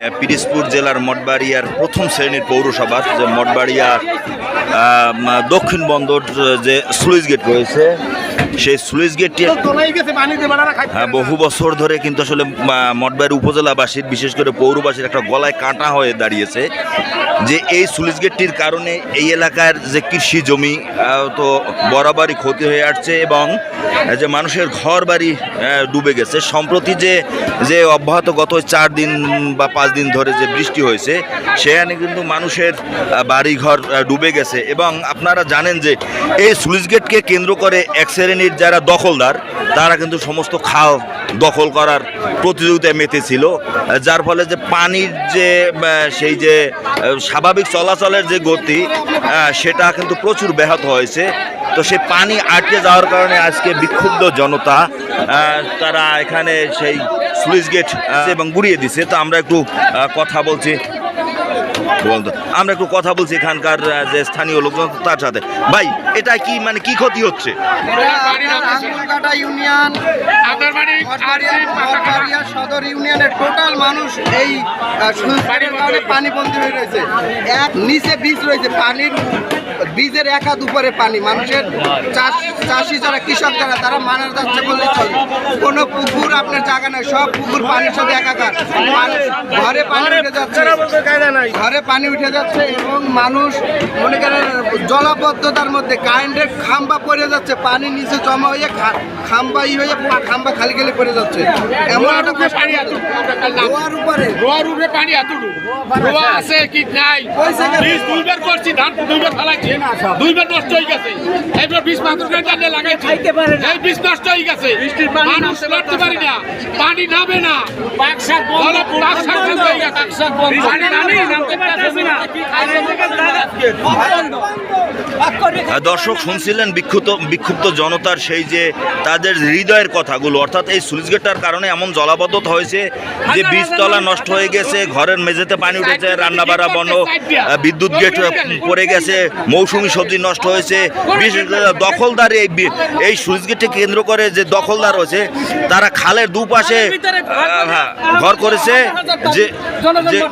পিরিজপুর জেলার মঠবাড়িয়ার প্রথম শ্রেণির পৌরসভা যে মঠবাড়িয়ার দক্ষিণ বন্দর যে স্লুইস গেট রয়েছে সেই স্লুইস গেটটি হ্যাঁ, বহু বছর ধরে কিন্তু আসলে মঠবাড়ি উপজেলাবাসীর বিশেষ করে পৌরবাসীর একটা গলায় কাঁটা হয়ে দাঁড়িয়েছে। যে এই স্লুইস গেটটির কারণে এই এলাকার যে কৃষি জমি তো বরাবরই ক্ষতি হয়ে আসছে এবং যে মানুষের ঘর বাড়ি ডুবে গেছে। সম্প্রতি যে যে অব্যাহত গত চার দিন বা পাঁচ দিন ধরে যে বৃষ্টি হয়েছে, সেখানে কিন্তু মানুষের বাড়িঘর ডুবে গেছে এবং আপনারা জানেন যে এই স্লুইস গেটকে কেন্দ্র করে এক শ্রেণির যারা দখলদার, তারা কিন্তু সমস্ত খাল দখল করার প্রতিযোগিতায় মেতেছিল, যার ফলে যে পানির যে সেই যে স্বাভাবিক চলাচলের যে গতি সেটা কিন্তু প্রচুর ব্যাহত হয়েছে। তো সেই পানি আটকে যাওয়ার কারণে আজকে বিক্ষুব্ধ জনতা তারা এখানে সেই সুইচ গেট এবং গুড়িয়ে দিছে। তো আমরা একটু কথা বলছি আমরা একটু কথা বলছি এখানকার যে স্থানীয় লোকজন তার সাথে। ভাই এটা কি মানে কি ক্ষতি হচ্ছে? আঙ্গুলকাটা ইউনিয়ন মঠবাড়িয়া মঠবাড়িয়া সদর ইউনিয়নের টোটাল মানুষ এই কারণে পানি হয়ে রয়েছে। এক নিচে বীজ রয়েছে পানির বীজের এক হাত উপরে পানি। মানুষের চাষ চাষি যারা কৃষক যারা তারা মারা যাচ্ছে বললে চলে কোনো পুকুর আপনার জায়গা নয় সব পুকুর পানির সাথে একাকার। ঘরে পানি যাচ্ছে। ঘরে পানি উঠে যাচ্ছে এবং মানুষ মনে করেন জলাবদ্ধতার মধ্যে কারেন্টের খাম্বা পড়ে যাচ্ছে পানি নিচে জমা হয়ে খাম্বা ই হয়ে খাম্বা খালি খালি পড়ে যাচ্ছে। এমন একটা পানি রোয়ার উপরে। রোয়ার উপরে পানি এতটুকু। রোয়া আছে কি নাই? পয়সা গেছে। বীজ দুইবার করছি ধান দুইবার ফেলাইছি। দুইবার নষ্ট হয়ে গেছে। এইবার বীজ মাত্র টানে লাগাইছি। এই বীজ নষ্ট হয়ে গেছে। মানুষ লড়তে পারি না। পানি নামে না। পাকশাক বন্ধ। পাকশাক বন্ধ। পানি নামে নামতে পারতেছে না আহ, দর্শক শুনছিলেন বিক্ষুব্ধ বিক্ষুব্ধ জনতার সেই যে তাদের হৃদয়ের কথাগুলো অর্থাৎ এই সুইচ গেটটার কারণে এমন জলাবদ্ধতা হয়েছে যে বীজতলা নষ্ট হয়ে গেছে ঘরের মেঝেতে পানি উঠেছে রান্নাবাড়া বন্ধ বিদ্যুৎ গেট পড়ে গেছে মৌসুমি সবজি নষ্ট হয়েছে। দখলদার এই এই সুইচ গেটকে কেন্দ্র করে যে দখলদার রয়েছে তারা খালের দুপাশে হ্যাঁ, ঘর করেছে যে যে-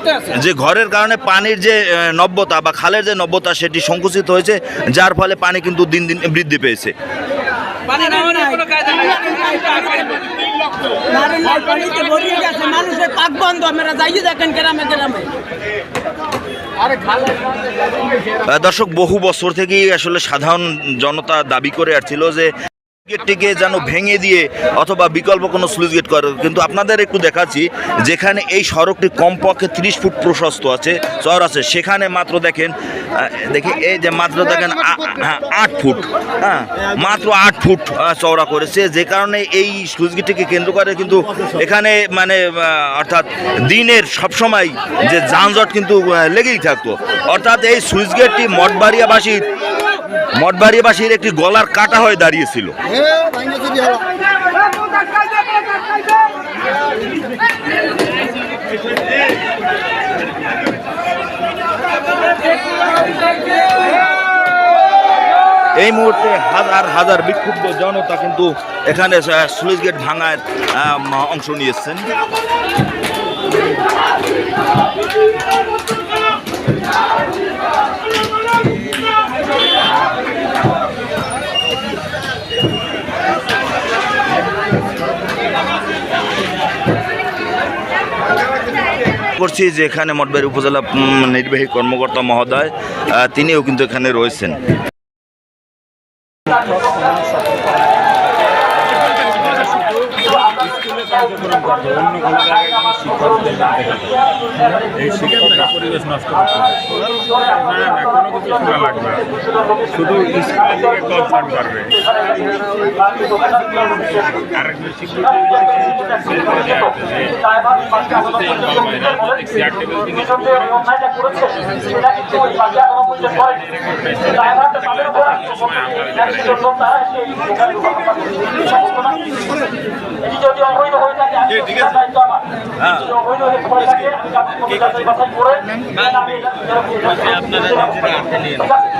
যে ঘরের কারণে পানির যে নব্যতা বা খালের যে নব্যতা সেটি সংকুচিত হয়েছে যার ফলে পানি কিন্তু দিন দিন বৃদ্ধি পেয়েছে। নারী নাই পানিতে ভরিয়ে গেছে মানুষের পাক বন্ধ আমরা যাইয়ে দেখেন গ্রামে গ্রামে দর্শক বহু বছর থেকেই আসলে সাধারণ জনতা দাবি করে আসছিল যে গেটটিকে যেন ভেঙে দিয়ে অথবা বিকল্প কোনো স্লুইস গেট করে। কিন্তু আপনাদের একটু দেখাচ্ছি যেখানে এই সড়কটি কমপক্ষে তিরিশ ফুট প্রশস্ত আছে চর আছে। সেখানে মাত্র দেখেন দেখি এই যে মাত্র দেখেন হ্যাঁ আট ফুট। হ্যাঁ মাত্র আট ফুট চওড়া করেছে। যে কারণে এই স্লুইস গেটটিকে কেন্দ্র করে কিন্তু এখানে মানে অর্থাৎ দিনের সবসময় যে যানজট কিন্তু লেগেই থাকতো। অর্থাৎ এই সুইচ গেটটি মঠবাড়িয়াবাসীর মঠবাড়িয়াবাসীর একটি গলার কাটা হয়ে দাঁড়িয়েছিল। এই মুহূর্তে হাজার হাজার বিক্ষুব্ধ জনতা কিন্তু এখানে স্লুইস গেট আহ, অংশ নিয়েছেন। করছি যে এখানে মঠবাড়ি উপজেলা নির্বাহী কর্মকর্তা মহোদয় তিনিও কিন্তু এখানে রয়েছেন। খোলা লাগবে শুধু স্কুলের দিকে কনসার্ন করবে আর যদি অবৈধ হয়ে থাকে আমি আপনারা নিয়ে নিন